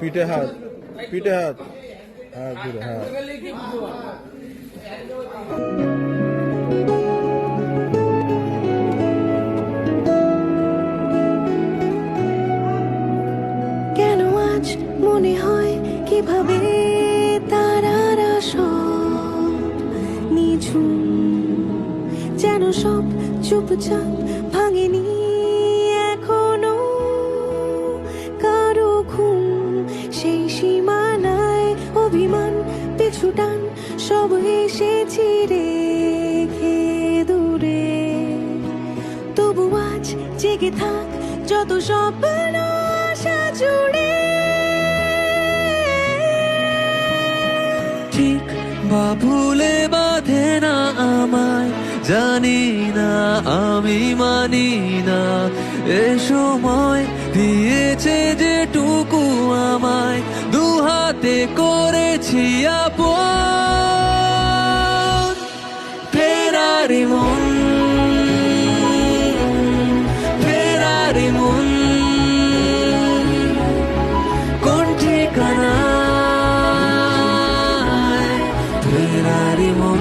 পিঠে হাত পিঠে হাত। হ্যাঁ হ্যাঁ। কেন আজ মনে হয় কীভাবে তারারা সব নিঝুম যেন সব চুপচাপ ভাঙেনি এখনও। কারও ঘুম সেই সীমানায় অভিমান পিছুটান সব এসেছি রেখে দূরে তবু আজ জেগে থাক যত স্বপ্ন, আশা জুড়ে। ঠিক বা ভুলে বাঁধে না জানি না আমি মানি না এ সময় দিয়েছে যেটুকু আমায় দু হাতে করেছি আপন। ফেরারি মন ফেরারি মন। কোন ঠিকানায় ফেরারি মন।